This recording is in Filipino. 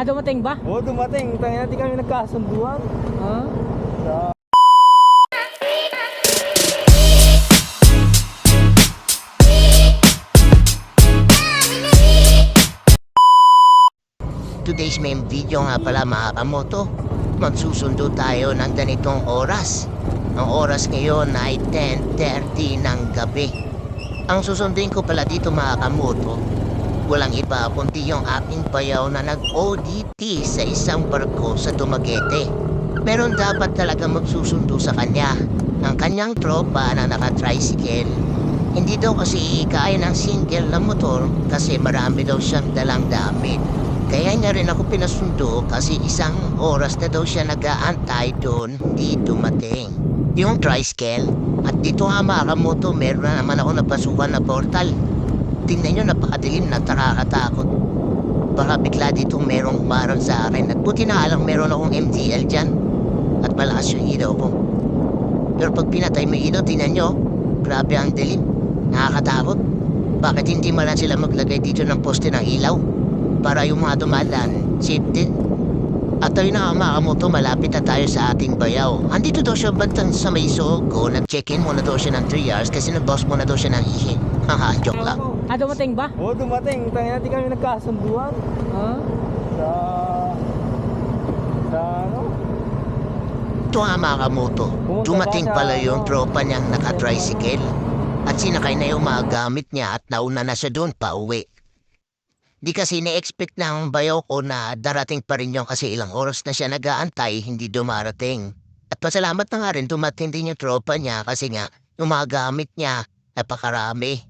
Ah, dumating ba? Oo, dumating. Tangina, di kami nagkasunduan. Ah? Sa... Today's main video nga pala mga kamoto. Magsusundo tayo ng ganitong oras. Ang oras ngayon ay 10.30 ng gabi. Ang susundin ko pala dito mga kamoto, walang iba kundi yung aking bayaw na nag-ODT sa isang barko sa Dumaguete. Meron dapat talaga magsusundo sa kanya. Ang kanyang tropa na naka-tricycle. Hindi daw kasi kaya ng single na motor kasi marami daw siyang dalang damit. Kaya niya rin ako pinasundo kasi isang oras na daw siya nag-aantay doon, hindi dumating. Yung tricycle, at dito nga mga kamoto, meron na naman ako napasukan na portal. Tingnan nyo, napakadilim na nakakatakot. Baka bigla dito merong umarang sa akin. At buti na nga lang meron akong MTL dyan. At malakas yung ilaw ko. Pero pag pinatay mo ilaw, tingnan nyo, grabe ang dilim. Nakakatakot. Bakit hindi man sila maglagay dito ng poste ng ilaw? para yung mga dumadaan, safe. At ayun na nga mga kamoto, malapit na tayo sa ating bayaw. Andito daw siya bantang sa may Sogo, nag-check-in muna daw siya ng 3 hours kasi nag-boss muna daw siya ng ihi. Haha, joke lang. Ah, dumating ba? Oo, dumating. Tangina, di kami nagkasunduan. Ah? Sa... Sa ano? Ito nga mga kamoto, dumating pala yung tropa niyang naka-tricycle. At sinakay na yung mga gamit niya at nauna na siya doon pa uwi. Di kasi na-expect ng bayaw ko na darating pa rin yung kasi ilang oras na siya nag-aantay, hindi dumarating. At pasalamat na nga rin dumating yung tropa niya kasi nga yung mga gamit niya napakarami.